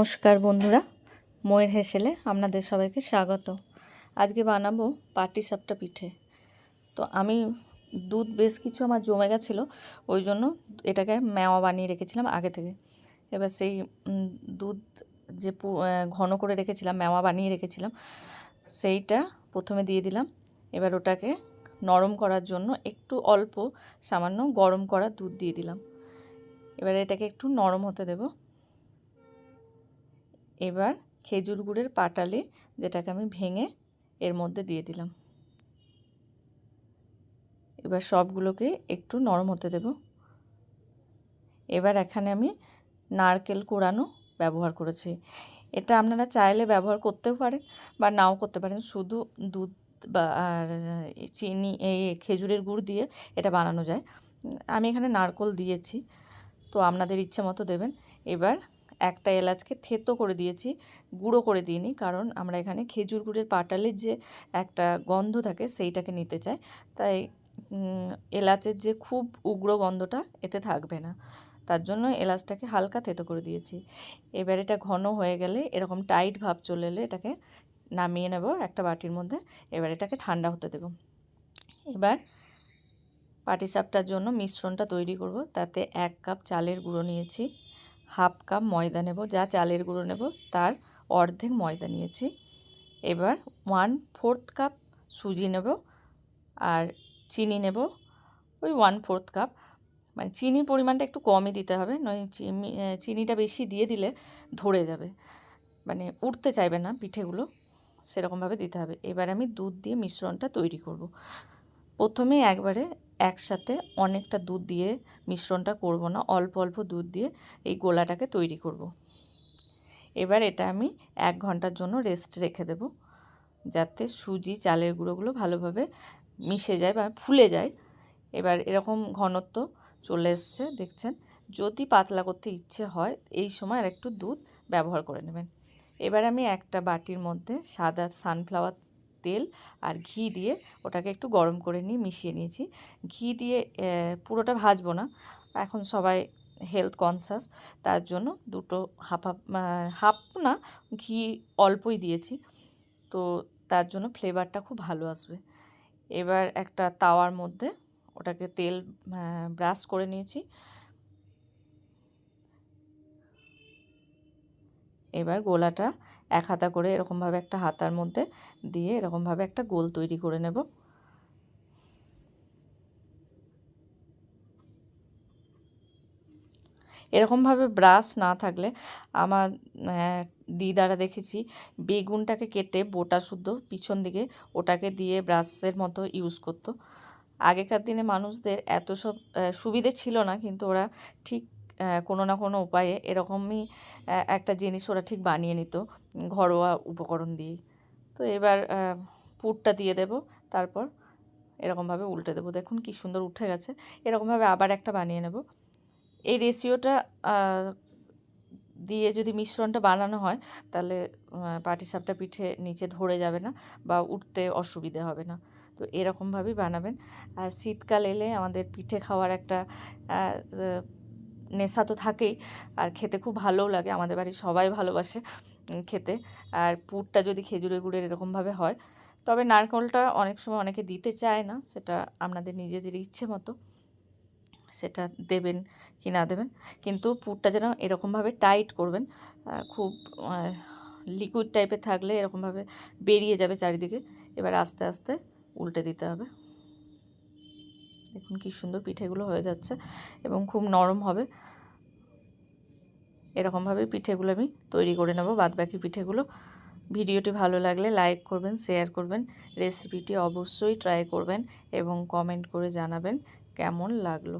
নমস্কার বন্ধুরা, ময়ের হেসেলে আপনাদের সবাইকে স্বাগত। আজকে বানাবো পাটি সাপটা পিঠে। তো আমি দুধ বেশ কিছু আমার জমে গেছিল, ওই জন্য এটাকে মেওয়া বানিয়ে রেখেছিলাম আগে থেকে। এবার সেই দুধ যে ঘন করে রেখেছিলাম মেওয়া বানিয়ে রেখেছিলাম, সেইটা প্রথমে দিয়ে দিলাম। এবার ওটাকে নরম করার জন্য একটু অল্প সামান্য গরম করা দুধ দিয়ে দিলাম। এবার এটাকে একটু নরম হতে দেবো। এবার খেজুর গুড়ের পাটালি, যেটাকে আমি ভেঙে এর মধ্যে দিয়ে দিলাম। এবার সবগুলোকে একটু নরম হতে দেব। এবার এখানে আমি নারকেল কোড়ানো ব্যবহার করেছি। এটা আপনারা চাইলে ব্যবহার করতেও পারেন বা নাও করতে পারেন। শুধু দুধ বা, আর চিনি এই খেজুরের গুড় দিয়ে এটা বানানো যায়। আমি এখানে নারকল দিয়েছি, তো আপনাদের ইচ্ছে মতো দেবেন। এবার একটা এলাচকে থেতো করে দিয়েছি, গুঁড়ো করে দিইনি কারণ আমরা এখানে খেজুর গুড়ের পাটালির যে একটা গন্ধ থাকে সেইটাকে নিতে চাই। তাই এলাচের যে খুব উগ্র গন্ধটা এতে থাকবে না। তার জন্য এলাচটাকে হালকা থেতো করে দিয়েছি। এবার এটা ঘন হয়ে গেলে এরকম টাইট ভাব চলে এলে এটাকে নামিয়ে নেব একটা বাটির মধ্যে। এবার এটাকে ঠান্ডা হতে দেব। এবার পাটিসাপটার জন্য মিশ্রণটা তৈরি করব। তাতে এক কাপ চালের গুঁড়ো নিয়েছি। হাফ কাপ ময়দা নেব, যা চালের গুঁড়ো নেব, তার অর্ধেক ময়দা নিয়েছি। এবার ওয়ান ফোর্থ কাপ সুজি নেব আর চিনি নেব। ওই ওয়ান ফোর্থ কাপ মানে চিনির পরিমাণটা একটু কমই দিতে হবে, নয় চিনি- চিনিটা বেশি দিয়ে দিলে ধরে যাবে। মানে উঠতে চাইবে না পিঠেগুলো, সেরকমভাবে দিতে হবে। এবার আমি দুধ দিয়ে মিশ্রণটা তৈরি করব। প্রথমে একবারে একসাথে অনেকটা দুধ দিয়ে মিশ্রণটা করব না, অল্প অল্প দুধ দিয়ে এই গোলাটাকে তৈরি করব। এবার এটা আমি এক ঘণ্টার জন্য রেস্ট রেখে দেব, যাতে সুজি, চালের গুঁড়োগুলো ভালোভাবে মিশে যায় বা ফুলে যায়। এবার এরকম ঘনত্ব চলে এসছে, দেখছেন? যদি পাতলা করতে ইচ্ছে হয়, এই সময় আর একটু দুধ ব্যবহার করে নেবেন। এবার আমি একটা বাটির মধ্যে সাদা সানফ্লাওয়ার তেল আর ঘি দিয়ে ওটাকে একটু গরম করে নিয়ে মিশিয়ে নিয়েছি। ঘি দিয়ে পুরোটা ভাজবো না। এখন সবাই হেলথ কনসাস তার জন্য দুটো হাফ হাফ হাফ না, ঘি অল্পই দিয়েছি। তো তার জন্য ফ্লেভারটা খুব ভালো আসবে। এবার একটা তাওয়ার মধ্যে ওটাকে তেল ব্রাশ করে নিয়েছি। এবার গোলাটা এক হাতা করে এরকমভাবে একটা হাতার মধ্যে দিয়ে এরকমভাবে একটা গোল তৈরি করে নেব। এরকমভাবে ব্রাশ না থাকলে আমার দিদারা দেখেছি বেগুনটাকে কেটে বোটা শুদ্ধ পিছন দিকে ওটাকে দিয়ে ব্রাশের মতো ইউজ করতো। আগেকার দিনে মানুষদের এত সব সুবিধে ছিল না, কিন্তু ওরা ঠিক কোনো না কোনো উপায়ে এরকমই একটা জিনিস ওরা ঠিক বানিয়ে নিত, ঘরোয়া উপকরণ দিয়েই। তো এবার পুরটা দিয়ে দেব, তারপর এরকমভাবে উল্টে দেবো। দেখুন কি সুন্দর উঠে গেছে। এরকমভাবে আবার একটা বানিয়ে নেব। এই রেশিওটা দিয়ে যদি মিশ্রণটা বানানো হয়, তাহলে পাটিসাপটা পিঠে নিচে ধরে যাবে না বা উঠতে অসুবিধে হবে না। তো এরকমভাবেই বানাবেন। আর শীতকাল এলে আমাদের পিঠে খাওয়ার একটা নেশা তো থাকেই। আর খেতে খুব ভালোও লাগে, আমাদের বাড়ির সবাই ভালোবাসে খেতে। আর পুরটা যদি খেজুরের গুড়ের এরকমভাবে হয়, তবে নারকেলটা অনেক সময় অনেকে দিতে চায় না, সেটা আপনাদের নিজেদের ইচ্ছে মতো। সেটা দেবেন কি না দেবেন, কিন্তু পুরটা যেন এরকমভাবে টাইট করবেন খুব লিকুইড টাইপের থাকলে এরকমভাবে বেরিয়ে যাবে চারিদিকে। এবার আস্তে আস্তে উল্টে দিতে হবে। দেখুন কি সুন্দর পিঠেগুলো হয়ে যাচ্ছে এবং খুব নরম হবে। এরকমভাবে পিঠেগুলো আমি তৈরি করে নেব বাদবাকি পিঠেগুলো। ভিডিওটি ভালো লাগলে লাইক করবেন, শেয়ার করবেন, রেসিপিটি অবশ্যই ট্রাই করবেন এবং কমেন্ট করে জানাবেন কেমন লাগল।